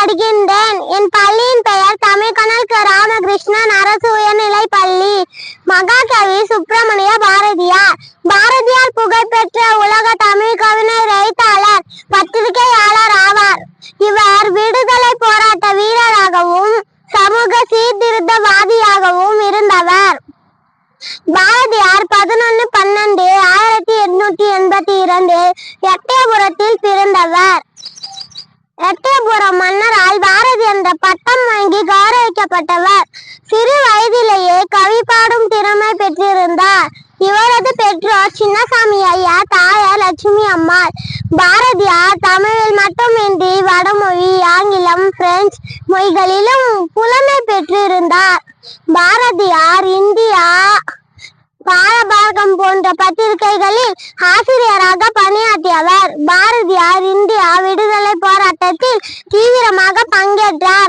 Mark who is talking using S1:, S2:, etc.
S1: படிக்கின்றேன். என் பள்ளியின் பெயர் தமிழ்கணல் ராமகிருஷ்ணன். அரசு உயர்நிலை பள்ளி மகாகவி சுப்பிரமணிய பாரதியார். பாரதியார் புகழ்பெற்ற உலக தமிழ் கவிஞர் எழுத்தாளர் பத்திரிகையாளர் ஆவார். இவர் விடுதலை போராட்ட வீரராகவும் சமூக சீர்திருத்தவாதியாகவும் இருந்தவர். பாரதியார் பதினொன்னு பன்னெண்டு ஆயிரத்தி எட்நூத்தி எண்பத்தி இரண்டு எட்டயபுரத்தில் பிற எட்டயபுரம் மன்னரால் பாரதி என்ற பட்டம் வாங்கி கௌரவிக்கப்பட்டவர். சிறு வயதிலேயே கவி பாடும் திறமை பெற்றிருந்தார். இவரது பெற்றோர் சின்னசாமி ஐயா தாயார் லட்சுமி அம்மாள். பாரதியார் தமிழில் மட்டுமின்றி வடமொழி ஆங்கிலம் பிரெஞ்சு மொழிகளிலும் புலமை பெற்றிருந்தார். பாரதியார் இந்தியா பாரபாரகம் போன்ற பத்திரிகைகளில் ஆசிரியராக பணியாற்றியவர். பாரதியார் இந்தியா விடுதலை போராட்டத்தில் தீவிரமாக பங்கேற்றார்.